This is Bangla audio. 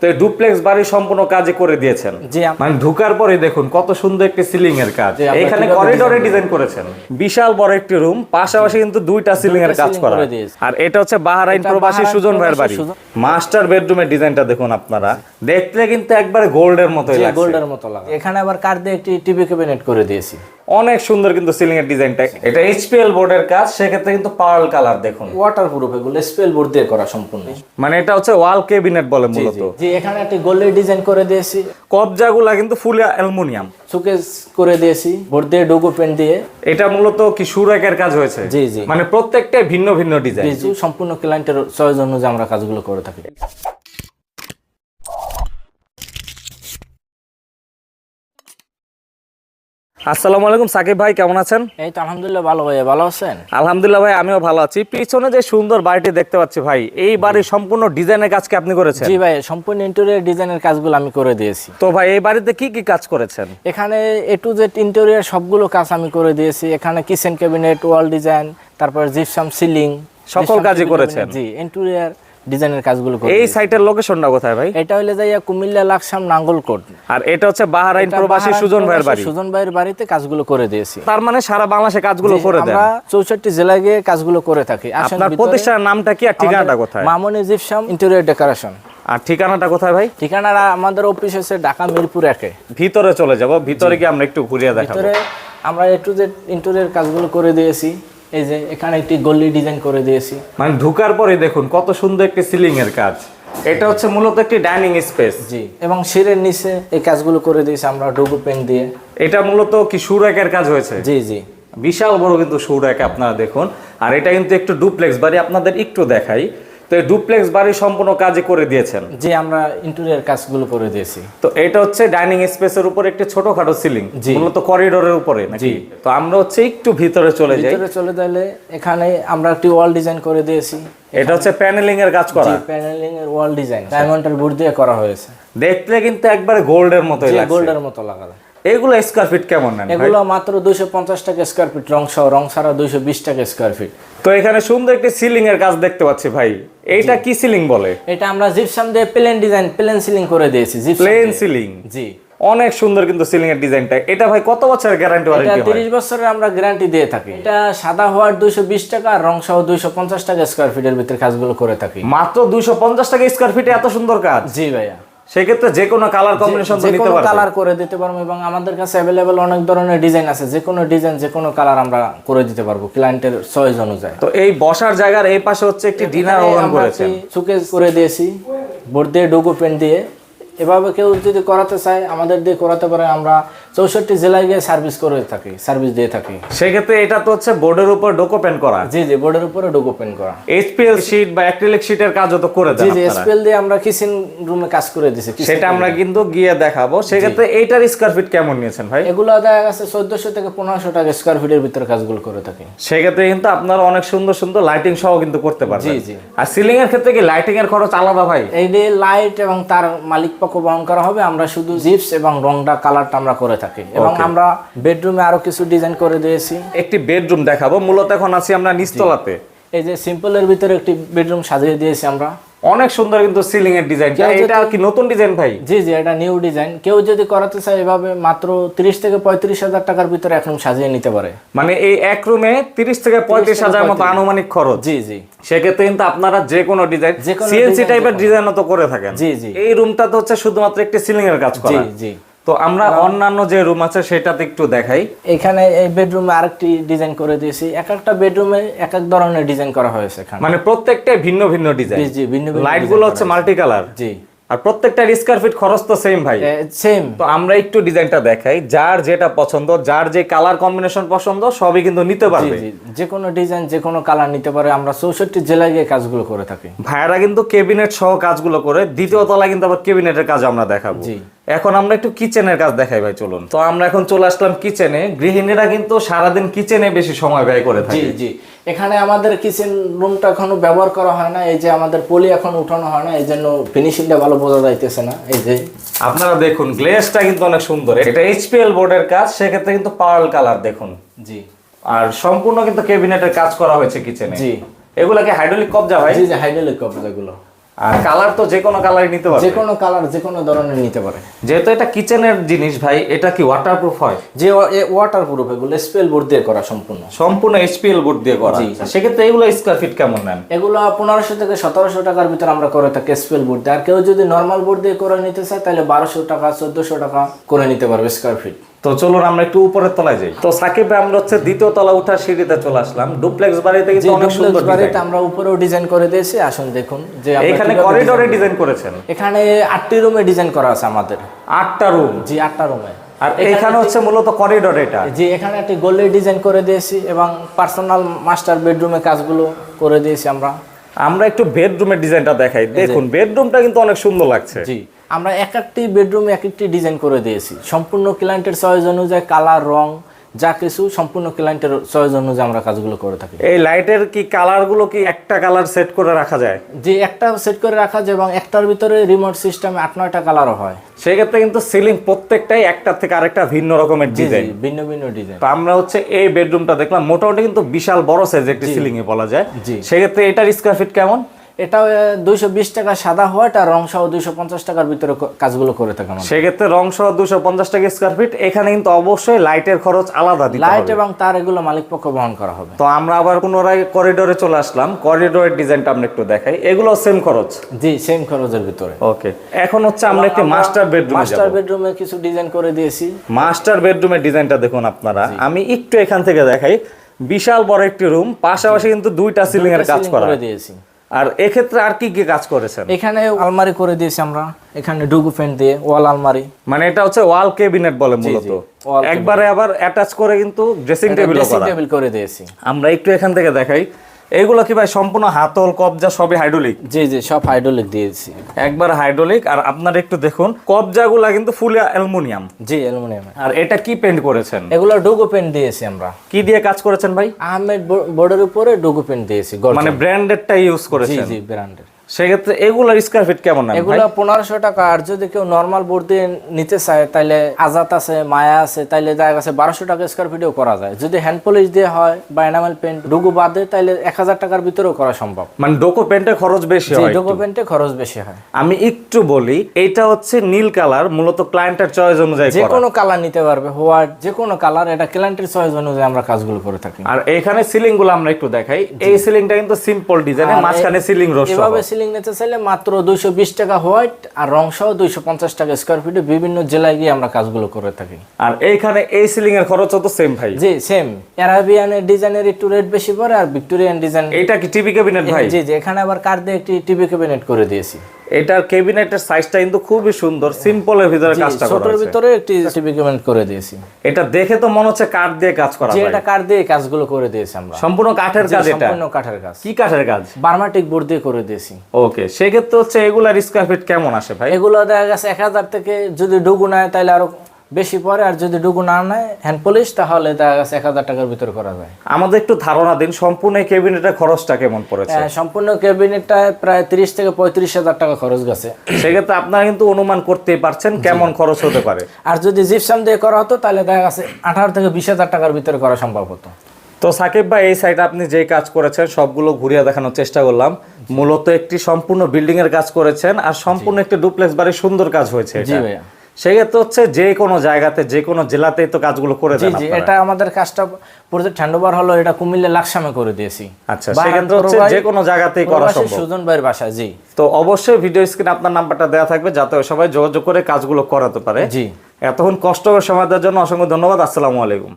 তো ডুপ্লেক্স বাড়ি সম্পূর্ণ কাজে করে দিয়েছেন। মানে ঢুকার পরে দেখুন কত সুন্দর একটি সিলিং এর কাজ। এখানে করিডোরে ডিজাইন করেছেন? বিশাল বড় একটি রুম পাশাপাশি কিন্তু দুইটা সিলিং এর কাজ করা আর এটা হচ্ছে বাহারাইন প্রবাসী সুজন ভাইয়ের বাড়ি। মাস্টার বেডরুমের ডিজাইনটা দেখুন আপনারা। দেখতে কিন্তু একবারে গোল্ডের মতোই লাগছে। গোল্ডের মতো লাগা এখানে আবার কাঠ দিয়ে একটি টিভি ক্যাবিনেট করে দিয়েছি। অনেক সুন্দর কিন্তু সিলিং এর ডিজাইনটা এটা এইচপিএল বোর্ডের কাজ সেক্ষেত্রে কিন্তু পার্ল কালার দেখুন। ওয়াটার প্রুফ এগুলো স্পেল বোর্ড দিয়ে করা সম্পূর্ণ। মানে এটা হচ্ছে ওয়াল কেবিনেট বলে মূলত। জি এখানে একটি গোল্ডের ডিজাইন করে দিয়েছি। কবজাগুলা কিন্তু ফুল অ্যালুমিনিয়াম। সুকেস করে দিয়েছি বোর্ড দিয়ে ডোগো পেন দিয়ে। এটা মূলত কি সুরাকের কাজ হয়েছে? জি, জি। মানে প্রত্যেকটাই ভিন্ন ভিন্ন ডিজাইন সম্পূর্ণ ক্লায়েন্টের চয়েস অনুযায়ী আমরা কাজগুলো করে থাকি। আসসালামু আলাইকুম সাকিব ভাই কেমন আছেন? এই তো আলহামদুলিল্লাহ ভালো ভাইয়া ভালো আছেন? আলহামদুলিল্লাহ ভাই আমিও ভালো আছি। পিছনে যে সুন্দর বাড়িটি দেখতে পাচ্ছি ভাই এই বাড়ির সম্পূর্ণ ডিজাইনের কাজ কি আপনি করেছেন? জি ভাই সম্পূর্ণ ইন্টেরিয়র ডিজাইনের কাজগুলো আমি করে দিয়েছি। তো ভাই এই বাড়িতে কি কি কাজ করেছেন? এখানে এ টু জেড ইন্টেরিয়র সবগুলো কাজ আমি করে দিয়েছি। এখানে কিচেন ক্যাবিনেট ওয়াল ডিজাইন তারপর জিপসাম সিলিং সকল কাজই করেছেন? জি ইন্টেরিয়র ডিজাইনের কাজগুলো করে এই। সাইটের লোকেশনটা কোথায় ভাই? এটা হলে যাইয়া কুমিল্লা লাকসাম নাঙ্গলকোট। আর এটা হচ্ছে বাহারাইন প্রবাসী সুজন ভাইয়ের বাড়ি। সুজন ভাইয়ের বাড়িতে কাজগুলো করে দিয়েছি। তার মানে সারা বাংলাদেশে কাজগুলো করে দেন। আমরা চৌষট্টি জেলায় গিয়ে কাজগুলো করে থাকি। আপনার প্রতিষ্ঠানের নামটা কি আর ঠিকানাটা কোথায়? মামুনি জিপসাম ইন্টেরিয়র ডেকোরেশন আর ঠিকানাটা কোথায় ভাই? ঠিকানাটা আমাদের অফিস হচ্ছে ঢাকা মিরপুর একে। ভিতরে চলে যাব। ভিতরে গিয়ে আমরা একটু ঘুরিয়ে দেখাবো। ভিতরে আমরা একটু যে ইন্টেরিয়র কাজগুলো করে দিয়েছি। এই যে এখানে একটি গল্লি ডিজাইন করে দিয়েছি। মানে ঢোকার পরে দেখুন কত সুন্দর একটি সিলিং এর কাজ। এটা হচ্ছে মূলত একটি ডাইনিং স্পেস জি এবং শিরের নিচে এই কাজগুলো করে দিয়েছি আমরা ডুগু পেন দিয়ে। এটা মূলত কি সুরেকের কাজ হয়েছে? জি জি। বিশাল বড় কিন্তু সুরেক আপনারা দেখুন। আর এটা কিন্তু একটু ডুপ্লেক্স বাড়ি আপনাদের একটু দেখাই। তো এই ডুপ্লেক্স বাড়ি সম্পূর্ণ করে দিয়েছেন? জি আমরা ইন্টেরিয়র কাজগুলো করে দিয়েছি। তো এটা হচ্ছে ডাইনিং স্পেসের উপর একটি ছোটখাটো সিলিং মূলত করিডোরের উপরে নাকি? তো আমরা হচ্ছে একটু ভিতরে চলে যাই। ভিতরে চলে গেলে এখানে আমরা একটি ওয়াল ডিজাইন করে দিয়েছি। এটা হচ্ছে প্যানেলিং এর কাজ করা? প্যানেলিং এর ওয়াল ডিজাইন ডায়মন্ডের বোর্ড দিয়ে করা হয়েছে। দেখতে কিন্তু একবারে গোল্ডের মতো লাগছে। গোল্ডের মতো লাগানো এগুলো স্কোয়ার ফিট কেমন নেন এগুলো মাত্র দুইশো পঞ্চাশ টাকা স্কোয়ার ফিট রং সহ রং ছাড়া দুইশো বিশ টাকা স্কোয়ার ফিট তো এখানে সুন্দর একটি সিলিং এর কাজ দেখতে পাচ্ছি ভাই। এইটা কি সিলিং বলে? এটা আমরা জিপসাম দিয়ে প্লেন ডিজাইন প্লেন সিলিং করে দিয়েছি প্লেন সিলিং জি। অনেক সুন্দর কিন্তু সিলিং এর ডিজাইনটা এটা ভাই কত বছরের গ্যারান্টি ওয়ারেন্টি হয়? তিরিশ বছরের আমরা গ্যারান্টি দিয়ে থাকি। এটা সাদা হওয়ার দুইশো বিশ টাকা আর রং সহ দুইশো পঞ্চাশ টাকা স্কোয়ার ফিটের ভিতরে কাজগুলো করে থাকি। মাত্র দুইশো পঞ্চাশ টাকা স্কোয়ার ফিটে এত সুন্দর কাজ? জি ভাইয়া। সেক্ষেত্রে যে কোনো কালার কম্বিনেশন তো নিতে কালার করে দিতে পারব এবং আমাদের কাছে অ্যাভেলেবেল অনেক ধরনের ডিজাইন আছে। যে কোনো ডিজাইন যে কোনো কালার আমরা করে দিতে পারব ক্লায়েন্টের চয়েস অনুযায়ী। তো এই বসার জায়গার এই পাশে হচ্ছে একটি ডিনার ওভেন করেছেন। সুকেজ করে দিয়েছি। বোর্ড দিয়ে ডোকো পেন দিয়ে। এভাবে কেউ যদি করাতে চায় আমাদের দিয়ে করাতে পারে আমরা চৌষট্টি জেলায় গিয়ে সার্ভিস করে থাকি সার্ভিস দিয়ে থাকি। সেক্ষেত্রে এটা তো হচ্ছে বোর্ডের উপর ডোকো পেন করা। জি জি বোর্ডের উপরে ডোগো পেন করা। এইচপিএল শীট বা অ্যাক্রিলিক শীটের কাজও তো করে জি দেন জি আপনারা। স্পেল দিয়ে আমরা কিচেন রুমে কাজ করে দিছি সেটা আমরা কিন্তু গিয়ে দেখাবো। সেক্ষেত্রে এইটার স্কোয়ার ফিট কেমন নিয়েছেন ভাই? এগুলো দেখা গেছে চোদ্দশো থেকে পনেরোশো টাকা স্কোয়ার ফিটের ভিতরে কাজগুলো করে থাকি। সেক্ষেত্রে কিন্তু আপনারা অনেক সুন্দর সুন্দর লাইটিং সহ কিন্তু করতে পারবেন। জি, জি। আর সিলিং এর ক্ষেত্রে কি লাইটিং এর খরচ আলাদা ভাই? এই যে লাইট এবং তার মালিক পক্ষ বহন করা হবে আমরা শুধু জিপস এবং রংটা কালারটা আমরা করে থাকি। এবং আমরা বেডরুমে আরও কিছু ডিজাইন করে দিয়েছি। একটি বেডরুম দেখাবো মূলত এখন আছি আমরা নিচতলাতে। এই যে সিম্পলের ভিতরে একটি বেডরুম সাজিয়ে দিয়েছি আমরা। অনেক সুন্দর কিন্তু সিলিং এর ডিজাইন এটা কি নতুন ডিজাইন ভাই? জি জি এটা নিউ ডিজাইন কেউ যদি করাতে চায় এভাবে মাত্র তিরিশ থেকে পঁয়ত্রিশ হাজার টাকার ভিতরে এক রুম সাজিয়ে নিতে পারে। মানে এই এক রুমে তিরিশ থেকে পঁয়ত্রিশ হাজার মতো আনুমানিক খরচ। জি জি। সেক্ষেত্রে কিন্তু আপনারা যে কোনো ডিজাইন সিএনসি টাইপের ডিজাইনও তো করে থাকেন। জি, জি। এই রুমটা তো হচ্ছে শুধুমাত্র একটি সিলিং এর কাজ করা। জি জি। তো আমরা অন্যান্য যে রুম আছে সেটাতে একটু দেখাই। এখানে এই বেডরুমে আরেকটি ডিজাইন করে দিয়েছি। এক একটা বেডরুমে এক এক ধরনের ডিজাইন করা হয়েছে এখানে। মানে প্রত্যেকটাই ভিন্ন ভিন্ন ডিজাইন জি ভিন্ন ভিন্ন লাইটগুলো হচ্ছে মাল্টি কালার জি। আর প্রত্যেকটার স্কোয়ার ফিট খরচ তো সেম ভাই। সেম তো আমরা একটু ডিজাইনটা দেখাই। যার যেটা পছন্দ যার যে কালার কম্বিনেশন পছন্দ সবই কিন্তু নিতে পারবে। জি। যে কোনো ডিজাইন যে কোনো কালার নিতে পারে। আমরা চৌষট্টি জেলায় গিয়ে কাজগুলো করে থাকি। ভাইয়ারা কিন্তু কেবিনেট সহ কাজগুলো করে। দ্বিতীয় তলায় কিন্তু আবার কেবিনেটের কাজ আমরা দেখাবো। জি। এখন আমরা একটু কিচেনের কাজ দেখাই ভাই চলুন। তো আমরা এখন চলে আসলাম কিচেনে গৃহিণীরা কিন্তু সারাদিন কিচেনে বেশি সময় ব্যয় করে জি থাকে। জি এখানে আমাদের কিচেন রুমটা এখনও ব্যবহার করা হয় না। এই যে আমাদের পলি এখন উঠানো হয় না এই জন্য ফিনিশিংটা ভালো বোঝা যাইতেছে না। এই যে। আপনারা দেখুন গ্লেসটা কিন্তু অনেক সুন্দর। এটা এইচপিএল বোর্ডের কাজ সেক্ষেত্রে কিন্তু পার্ল কালার দেখুন। জি। আর সম্পূর্ণ কিন্তু কেবিনেটের কাজ করা হয়েছে কিচেনে জি। এগুলাকে হাইড্রোলিক কবজা ভাই? জি যে হাইড্রোলিক কপ যেগুলো আর কালার তো যে কোনো কালারই নিতে যে কোনো কালার যে কোনো ধরনের নিতে পারে। যেহেতু এটা কিচেনের জিনিস ভাই এটা কি ওয়াটারপ্রুফ হয়? যে এগুলো স্পেল বোর্ড দিয়ে করা সম্পূর্ণ। সম্পূর্ণ এইচপিএল বোর্ড দিয়ে করা। সেক্ষেত্রে এগুলো স্কোয়ার ফিট কেমন নেন? এগুলো পনেরোশো থেকে সতেরোশো টাকার ভিতরে আমরা করে থাকি স্পেল বোর্ড দিয়ে। আর কেউ যদি নর্মাল বোর্ড দিয়ে করে নিতে চায় তাহলে বারোশো টাকা চোদ্দোশো টাকা করে নিতে পারবে স্কোয়ার ফিট তো চলুন আমরা একটু উপরের তলায় যাই। তো সাকিব ভাই আমরা হচ্ছে দ্বিতীয় তলা উঠার সিঁড়িতে চলে আসলাম। ডুপ্লেক্স বাড়িতে কিন্তু অনেক সুন্দর design। আমরা উপরেও ডিজাইন করে দিয়েছি। আসুন দেখুন যে এখানে করিডোরে ডিজাইন করেছেন? এখানে আটটি রুমে ডিজাইন করা আছে আমাদের। আটটা রুম জি আটটা রুমে আর এখানে হচ্ছে মূলত করিডোর এটা। যে এখানে একটি গোল্ডে ডিজাইন করে দিয়েছি এবং পার্সোনাল মাস্টার বেডরুমে কাজগুলো করে দিয়েছি আমরা। আমরা একটু বেডরুমের ডিজাইনটা দেখাই। দেখুন বেডরুমটা কিন্তু অনেক সুন্দর লাগছে। জি। আমরা এক একটি বেডরুমে এক একটি ডিজাইন করে দিয়েছি। সম্পূর্ণ ক্লায়েন্টের চয়েস অনুযায়ী কালার রং যা কিছু সম্পূর্ণ ক্লায়েন্টের চয়েস অনুযায়ী আমরা কাজগুলো করে থাকি। এই লাইটের কি কালারগুলো কি একটা কালার সেট করে রাখা যায়? যে একটা সেট করে রাখা যায় এবং একটার ভিতরে রিমোট সিস্টেমে আট নয়টা কালারও হয়। সেক্ষেত্রে কিন্তু সিলিং প্রত্যেকটাই একটা থেকে আরেকটা ভিন্ন রকমের ডিজাইন ভিন্ন ভিন্ন ডিজাইন তো আমরা হচ্ছে এই বেডরুমটা দেখলাম মোটামুটি কিন্তু বিশাল বড় সাইজ একটি সিলিং এ বলা যায়। সেক্ষেত্রে এটার স্কোয়ার ফিট কেমন? এটাও দুইশো বিশ টাকা সাদা হোয়াইট আর রং সহ দুইশো পঞ্চাশ টাকার ভিতরে কাজগুলো করে থাকি সেক্ষেত্রে রং সহ দুশো পঞ্চাশ টাকা স্কোয়ার ফিট এখানে কিন্তু অবশ্যই লাইটের খরচ আলাদা লাইট এবং তার এগুলো মালিক পক্ষ বহন করা হবে। তো আমরা আবার পুনরায় করিডোরে চলে আসলাম। করিডোরের ডিজাইনটা আমরা একটু দেখাই। এগুলো সেম খরচ? জি সেম খরচের ভিতরে। ওকে এখন হচ্ছে আমরা একটি মাস্টার বেডরুম মাস্টার বেডরুমে কিছু ডিজাইন করে দিয়েছি। মাস্টার বেডরুমের ডিজাইনটা দেখুন আপনারা। আমি একটু এখান থেকে দেখাই। বিশাল বড় একটি রুম পাশাপাশি কিন্তু দুইটা সিলিং এর কাজ করা দিয়েছি। আর এক্ষেত্রে আর কি কি কাজ করেছেন? এখানে আলমারি করে দিয়েছি আমরা। এখানে ডুগু ফ্যান দিয়ে ওয়াল আলমারি। মানে এটা হচ্ছে ওয়াল ক্যাবিনেট বলে মূলত। একবারে আবার অ্যাটাচ করে কিন্তু ড্রেসিং টেবিল করে দিয়েছি। আমরা একটু এখান থেকে দেখাই। এগুলো কি ভাই সম্পূর্ণ হাতল কবজা সবই হাইড্রোলিক জি জি সব হাইড্রোলিক দিয়েছি একবার হাইড্রোলিক আর আপনারা একটু দেখুন কবজাগুলা কিন্তু ফুল অ্যালুমিনিয়াম জি অ্যালুমিনিয়াম আর এটা কি পেন্ট করেছেন? এগুলো ডোগো পেন্ট দিয়েছি আমরা। কি দিয়ে কাজ করেছেন ভাই? আহমেদ বোর্ডের উপরে ডোগো পেন্ট দিয়েছি মানে ব্র্যান্ডেডটা ইউজ করেছি করেছেন। জি ব্র্যান্ডের সেক্ষেত্রে এগুলোর স্কোয়ার ফিট কেমন এগুলো পনেরোশো টাকা আর যদি কেউ নর্মাল বোর্ড দিয়ে নিতে চায় তাহলে আজাত আছে মায়া আছে তাইলে দেখা গেছে বারোশো টাকা স্কোয়ার ফিটেও করা যায়। যদি হ্যান্ড পলিশ দিয়ে হয় বা এনামেল পেন্ট ডুগু বাদে তাইলে এক হাজার টাকার ভিতরেও করা সম্ভব। মানে ডোকো পেন্টের খরচ বেশি হয় ডুগু পেন্টে খরচ বেশি হয়। আমি একটু বলি এটা হচ্ছে নীল কালার মূলত ক্লায়েন্টের চয়েস অনুযায়ী যে কোনো কালার নিতে পারবে হোয়াইট যে কোনো কালার এটা ক্লায়েন্টের চয়েস অনুযায়ী আমরা কাজগুলো করে থাকি। আর এখানে সিলিংগুলো আমরা একটু দেখাই। এই সিলিংটা কিন্তু সিম্পল ডিজাইনের আর মাঝখানে সিলিং এভাবে সিলিং নিতে চাইলে মাত্র দুইশো বিশ টাকা হোয়াইট আর রং সহ দুইশো পঞ্চাশ টাকা স্কোয়ার ফিটে বিভিন্ন জেলায় গিয়ে আমরা কাজগুলো করে থাকি। আর এইখানে এই সিলিং এর খরচ তো সেম ভাই। জি সেম অ্যারাবিয়ানের ডিজাইনের একটু রেট বেশি পড়ে আর ভিক্টোরিয়ান ডিজাইন এটা কি টিভি ক্যাবিনেট ভাই? জি জি এখানে আবার কার দিয়ে একটি টিভি ক্যাবিনেট করে দিয়েছি। এটার ক্যাবিনেটের সাইজটা কিন্তু খুবই সুন্দর সিম্পলের ভিতরে কাজটা করা ছোটর ভিতরে একটি টিভি করে দিয়েছি। এটা দেখে তো মনে হচ্ছে কাঠ দিয়ে কাজ করা এটা কাঠ দিয়ে কাজগুলো করে দিয়েছি আমরা। সম্পূর্ণ কাঠের কাজ এটা? সম্পূর্ণ কাঠের কাজ। কি কাঠের কাজ? বার্মাটিক বোর্ড দিয়ে করে দিয়েছি। ওকে সেক্ষেত্রে হচ্ছে এগুলার স্কোয়ার ফিট কেমন আসে ভাই? এগুলো দেখা গেছে এক হাজার থেকে যদি ডুগু নেয় তাহলে আরও বেশি পরে আর যদি ডুগু না নেয় হ্যান্ড পলিশ তাহলে দেখা গেছে এক হাজার টাকার ভিতরে করা যায়। আমাদের একটু ধারণা দিন সম্পূর্ণ ক্যাবিনেটের খরচটা কেমন পড়েছে? আহ, সম্পূর্ণ ক্যাবিনেটটায় প্রায় তিরিশ থেকে পঁয়ত্রিশ হাজার টাকা খরচ গেছে। সেক্ষেত্রে আপনারা কিন্তু অনুমান করতেই পারছেন কেমন খরচ হতে পারে। আর যদি জিপসাম দিয়ে করা হতো তাহলে দেখা গেছে আঠারো থেকে বিশ হাজার টাকার ভিতরে করা সম্ভব হতো। তো সাকিব ভাই এই সাইডে আপনি যে কাজ করেছেন সবগুলো ঘুরিয়ে দেখানোর চেষ্টা করলাম। মূলত একটি সম্পূর্ণ বিল্ডিং এর কাজ করেছেন আর সম্পূর্ণ একটি ডুপ্লেক্স বাড়ির সুন্দর কাজ হয়েছে জি ভাইয়া। সেক্ষেত্রে হচ্ছে যে কোনো জায়গাতে যে কোনো জেলাতেই তো কাজগুলো করে জি এটা আমাদের কাজটা প্রজেক্ট হ্যান্ডওভার হলো এটা কুমিল্লা লাকসামে করে দিয়েছি। আচ্ছা সেক্ষেত্রে হচ্ছে যে কোনো জায়গাতেই করা সম্ভব। সুজন ভাইয়ের বাসা জি। তো অবশ্যই ভিডিও স্ক্রিনে আপনার নাম্বারটা দেওয়া থাকবে যাতে সবাই যোগাযোগ করে কাজগুলো করাতে পারে। জি। এতক্ষণ কষ্ট সময় দেওয়ার জন্য অসংখ্য ধন্যবাদ আসসালামু আলাইকুম।